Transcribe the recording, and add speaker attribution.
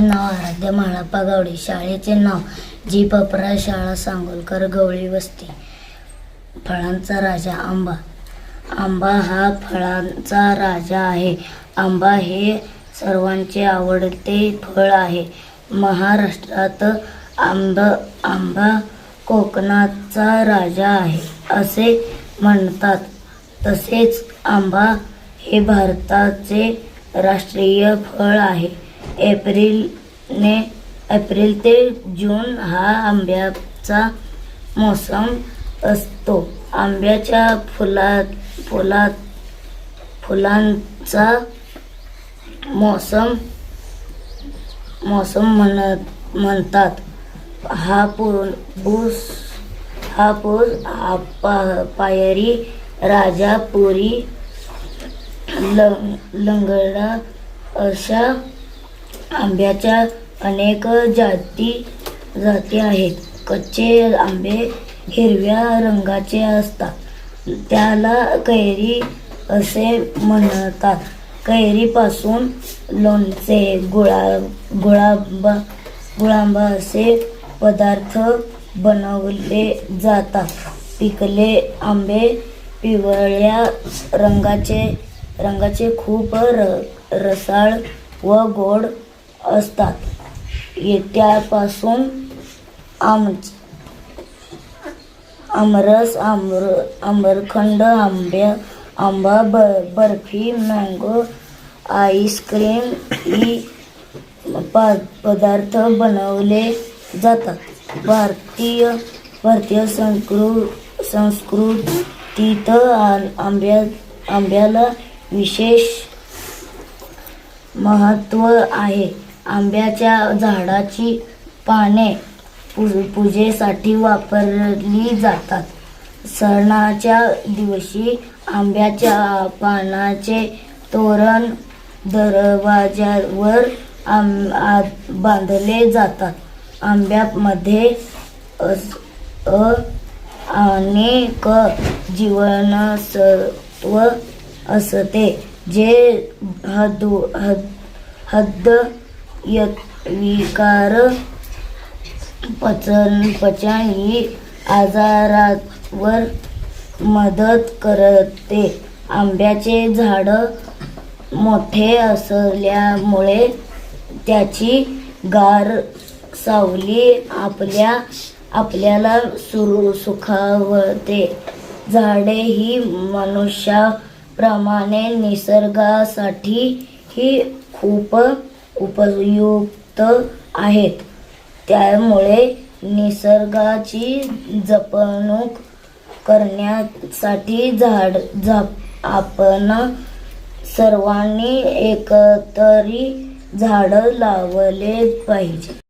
Speaker 1: नाव आराध्य माळप्पा गावडे. शाळेचे नाव जी पपरा शाळा सांगोलकर गवळी वस्ती. फळांचा राजा आंबा. आंबा हा फळांचा राजा आहे. आंबा हे सर्वांचे आवडते फळ आहे. महाराष्ट्रात आंबा आंबा कोकणाचा राजा आहे असे म्हणतात. तसेच आंबा हे भारताचे राष्ट्रीय फळ आहे. एप्रिलने एप्रिल ते जून हा आंब्याचा मोसम असतो. आंब्याच्या फुलात फुलात फुलांचा मोसम मोसम म्हणत म्हणतात. हा पूस हा पूस हा पा पायरी राजा पुरी लंग लंगडा अशा आंब्याच्या अनेक जाती जाती आहेत. कच्चे आंबे हिरव्या रंगाचे असतात. त्याला कैरी असे म्हणतात. कैरीपासून लोणचे गुळा गुळाबा गुळांबा असे पदार्थ बनवले जातात. पिकले आंबे पिवळ्या रंगाचे रंगाचे खूप र रसाळ व गोड असतात. ये- त्यापासून आम आमरस आमर आम्रखंड आंब्या आंबा ब बर्फी मँगो आईस्क्रीम ही प पदार्थ बनवले जातात. भारतीय भारतीय संस्कृ संस्कृतीत आंब्या आंब्याला विशेष महत्त्व आहे. आंब्याच्या झाडाची पाने पूजेसाठी वापरली जातात. सणाच्या दिवशी आंब्याच्या पानाचे तोरण दरवाज्यावर आं बांधले जातात. आंब्यामध्ये अस अ अनेक जीवनसत्व असते जे हद हद हद्द विकार पचन पचन ही आजारावर मदत करते. आंब्याचे झाड मोठे असल्यामुळे त्याची गार सावली आपल्या आपल्याला सुरू सुखावते. झाडे ही मनुष्याप्रमाणे निसर्गासाठी ही खूप उपयुक्त आहेत. त्यामुळे निसर्गाची जपणूक करण्यासाठी झाड झा आपण सर्वांनी एकतरी झाडं लावले पाहिजे.